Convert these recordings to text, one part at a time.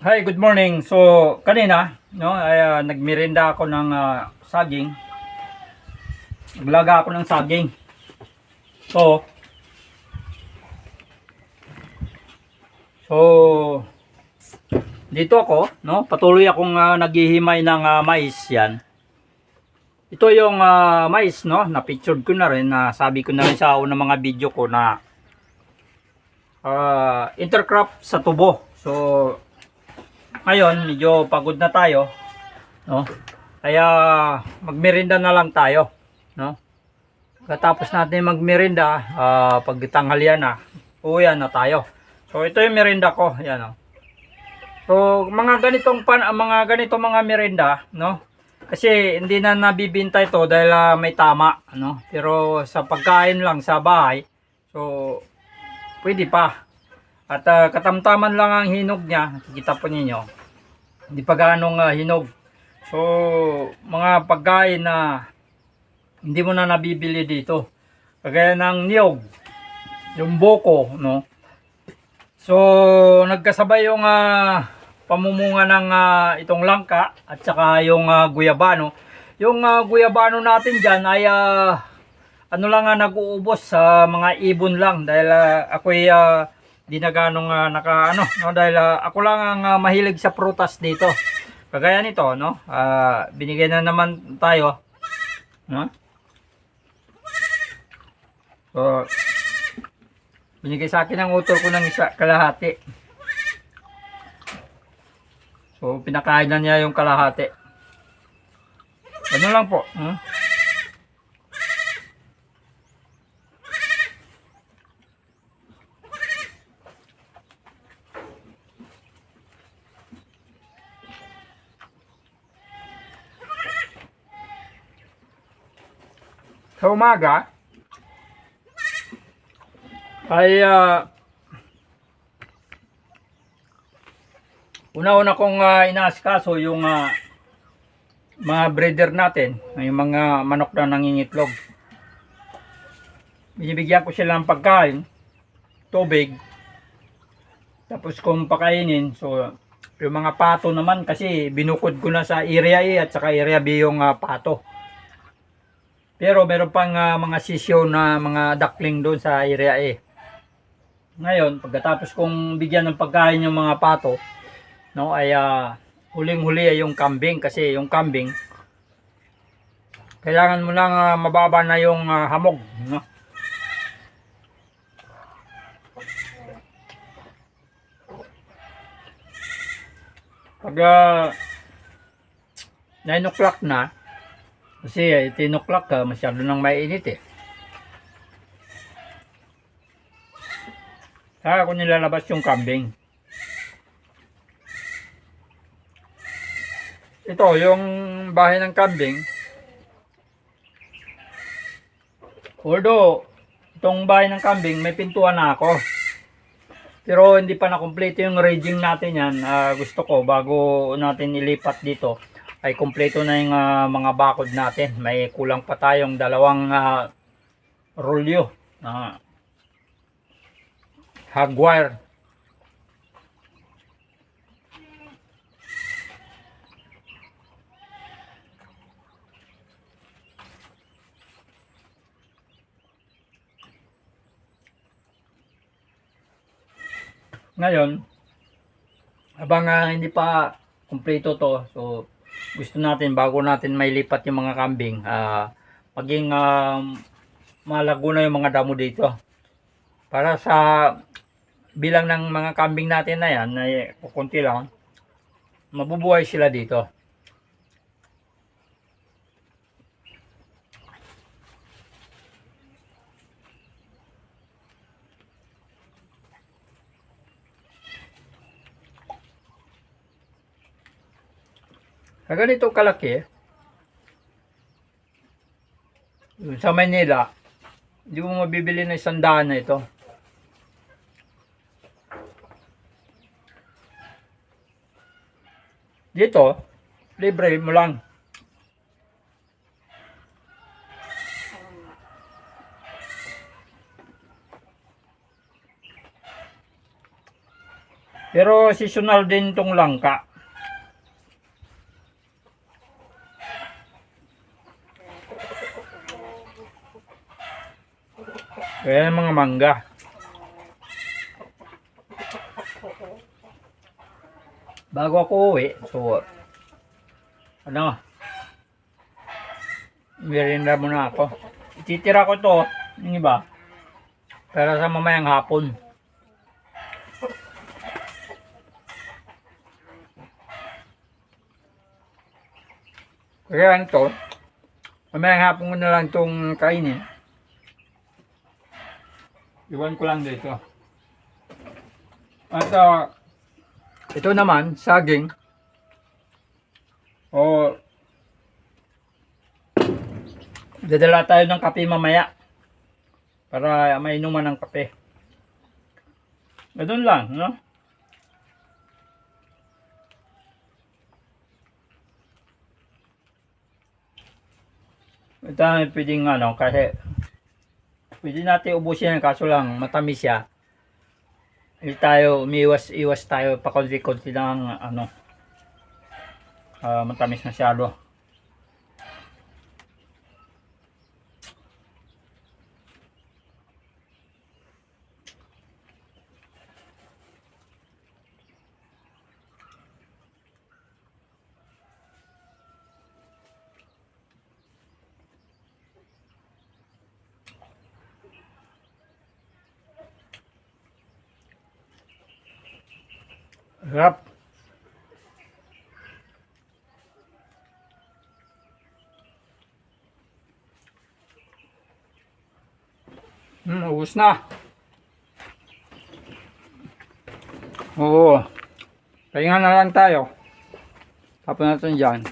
Hi, good morning. So, kanina, no, ay ah, nagmirinda ako ng ah, saging. Naglaga ako ng saging. So, So, dito ako, no, patuloy akong ah, naghihimay ng ah, mais 'yan. Ito yung ah, mais, no, na-pictured ko na rin, na sabi ko na rin sa unang mga video ko na ah, intercrop sa tubo. So, ngayon, medyo pagod na tayo. No? Kaya magmerinda na lang tayo. No? Katapos natin magmerinda, uh, pag tanghalian na, uwian na tayo. So ito yung merinda ko, yan oh. So mga ganitong pan ah, mga ganito mga merinda, no? Kasi hindi na nabibinta ito dahil ah, may tama, no? Pero sa pagkain lang sa bahay, so pwede pa. At ah, katamtaman lang ang hinog niya, nakikita po ninyo. Hindi pa ganong ah, hinog. So, mga pagkain na hindi mo na nabibili dito. Kagaya ng niyog, yung boko, no? So, nagkasabay yung ah, pamumunga ng ah, itong langka at saka yung ah, guyabano. Yung ah, guyabano natin dyan ay ah, ano lang nga nag-uubos sa mga ibon lang dahil ah, ako'y ah, di na ganong ah, naka ano no dahil ah, ako lang ang ah, mahilig sa prutas dito. Kagaya nito no, ah, binigay na naman tayo no. So, binigay sa akin ang utol ko ng isa kalahati. So, pinakain na niya yung kalahati. Ano lang po. Hmm? Sa umaga, ay ah, una-una kong uh, inaasikaso yung ah, mga breeder natin, yung mga manok na nangingitlog. Binibigyan ko sila ng pagkain, tubig, tapos kung pakainin, so yung mga pato naman kasi binukod ko na sa area A at saka area B yung ah, pato. Pero meron pang ah, mga sisyo na mga duckling doon sa area A. Ngayon, pagkatapos kong bigyan ng pagkain yung mga pato, no, ay ah, huling-huli ay yung kambing kasi yung kambing kailangan mo lang ah, mababa na yung ah, hamog, no? Pag ah, 9 o'clock na, kasi eh, 10 o'clock ka, masyado nang mainit eh. Saka ako nilalabas yung kambing. Ito, yung bahay ng kambing. Although, itong bahay ng kambing, may pintuan na ako. Pero hindi pa na kumpleto yung raging natin yan. Ah, gusto ko, bago natin ilipat dito, ay kumpleto na yung ah, mga bakod natin. May kulang pa tayong dalawang uh, rolyo. na hagwire. Ngayon, habang ah, hindi pa kumpleto to, so gusto natin bago natin may lipat yung mga kambing, ah, maging ah, malago na yung mga damo dito. Para sa bilang ng mga kambing natin na yan, na kukunti lang, mabubuhay sila dito. Sa ganito kalaki, sa Manila, hindi mo mabibili ng isang daan na ito. Dito, libre mo lang. Pero seasonal din tong langka. Kaya yung mga mangga. Bago ako uwi, so, ano, merienda muna ako. Ititira ko to, yung iba, para sa mamayang hapon. Kaya lang to, mamayang hapon ko na lang itong kainin. Iwan ko lang dito. At ah, ito naman, saging. O dadala tayo ng kape mamaya. Para mainuman ng kape. Ganun lang, no? Ito ang pwedeng ano, kasi pwede natin ubusin yan, kaso lang matamis siya. Hindi tayo, umiwas-iwas tayo pa konti-konti ng ano, ah, matamis masyado. Harap. Hmm, ubus na. Oo. Pahinga na lang tayo. Tapon natin dyan.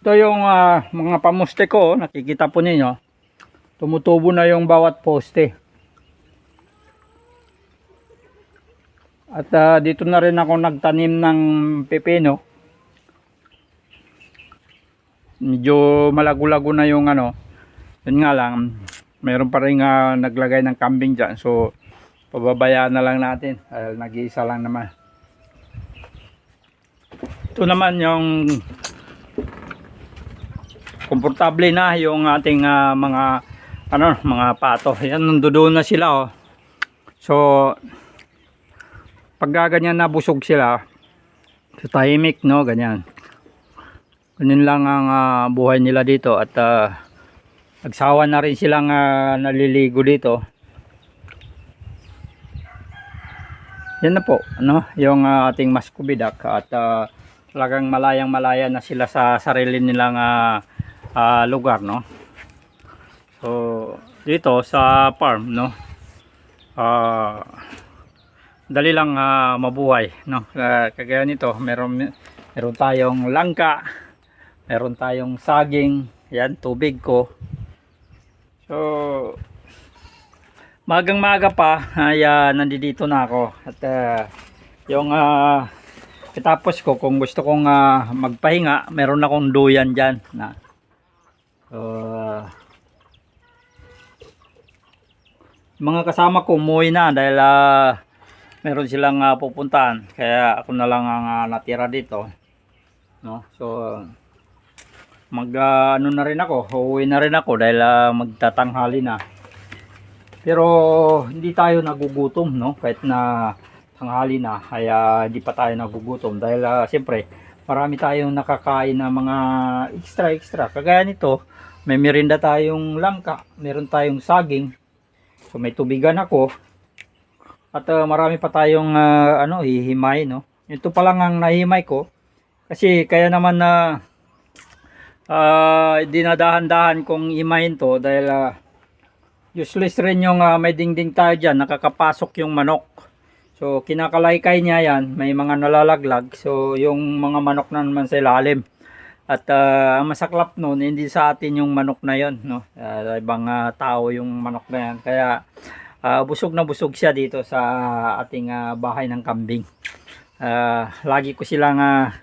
Ito yung ah, mga pamuste ko. oh. Nakikita po ninyo. Tumutubo na yung bawat poste. At ah, dito na rin ako nagtanim ng pepino. Medyo malago-lago na yung ano. Yun nga lang, mayroon pa rin ah, naglagay ng kambing dyan. So, pababayaan na lang natin. Dahil nag-iisa lang naman. Ito naman yung komportable na yung ating ah, mga ano mga pato. Yan nandoon na sila oh. So pag ganyan nabusog sila sa tahimik no ganyan. Ganyan lang ang ah, buhay nila dito at ah, nagsawa na rin silang ah, naliligo dito. Yan na po ano yung ah, ating maskubidak at ah, talagang malayang malaya na sila sa sarili nilang ah, ah, lugar no. So dito sa farm no ah dali lang ah, mabuhay no? Ah, kagaya nito meron meron tayong langka meron tayong saging yan tubig ko. So magang maga pa ay ah, nandito na ako. At ah, yung ah, kitapos ko kung gusto kong ah, magpahinga meron akong duyan dyan na. Ah, mga kasama ko umuwi na dahil ah, meron silang ah, pupuntahan. Kaya ako na lang ang ah, natira dito. No? So mag ah, ano na rin ako uuwi na rin ako dahil ah, magtatanghali na. Pero hindi tayo nagugutom no? Kahit na tanghali na kaya hindi pa tayo nagugutom. Dahil ah, siyempre marami tayong nakakain na mga extra extra. Kagaya nito may merinda tayong langka meron tayong saging. So may tubigan ako at uh, marami pa tayong uh, ano hihimay no. Ito pa lang ang nahimay ko kasi kaya naman na uh, dinadahan-dahan kong imayin to dahil uh, useless rin yung uh, may dingding tayo dyan nakakapasok yung manok. So kinakalaykay niya yan, may mga nalalaglag. So yung mga manok na naman sa ilalim. At uh, masaklap noon, hindi sa atin yung manok na yon, no. Uh, ibang uh, tao yung manok na yan. Kaya Ah, busog na busog siya dito sa ating ah, bahay ng kambing. Ah, lagi ko silang ah,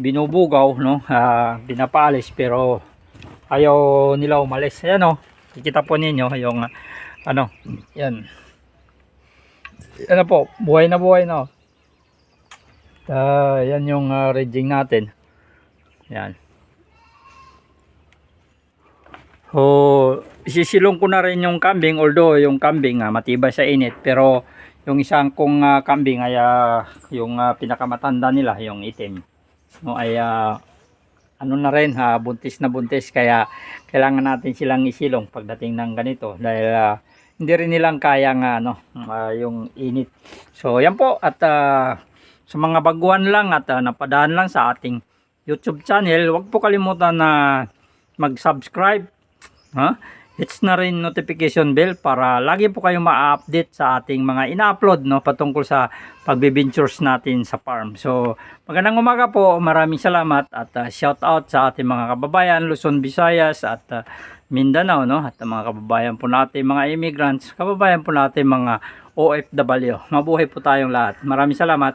binubugaw, no? Ah, binapalis pero ayaw nila umalis. Ayan oh. Kikita po ninyo yung ah, ano, yan. ano po, buhay na buhay na. oh. Ah, yan yung uh, rigging natin. Yan. So, isisilong ko na rin yung kambing although yung kambing ah, matibay sa init pero yung isang kong ah, kambing ay ah, yung ah, pinakamatanda nila yung itim. No ay ah, ano na rin ha buntis na buntis kaya kailangan natin silang isilong pagdating ng ganito dahil ah, hindi rin nilang kayang ano ah, yung init. So yan po at ah, sa mga baguhan lang at ah, napadaan lang sa ating YouTube channel huwag po kalimutan na mag-subscribe ha? hits na rin notification bell para lagi po kayong ma-update sa ating mga ina-upload no patungkol sa pagbibintures natin sa farm. So, magandang umaga po. Maraming salamat at uh, shout out sa ating mga kababayan Luzon, Visayas at uh, Mindanao no at mga kababayan po natin mga immigrants, kababayan po natin mga OFW. Mabuhay po tayong lahat. Maraming salamat.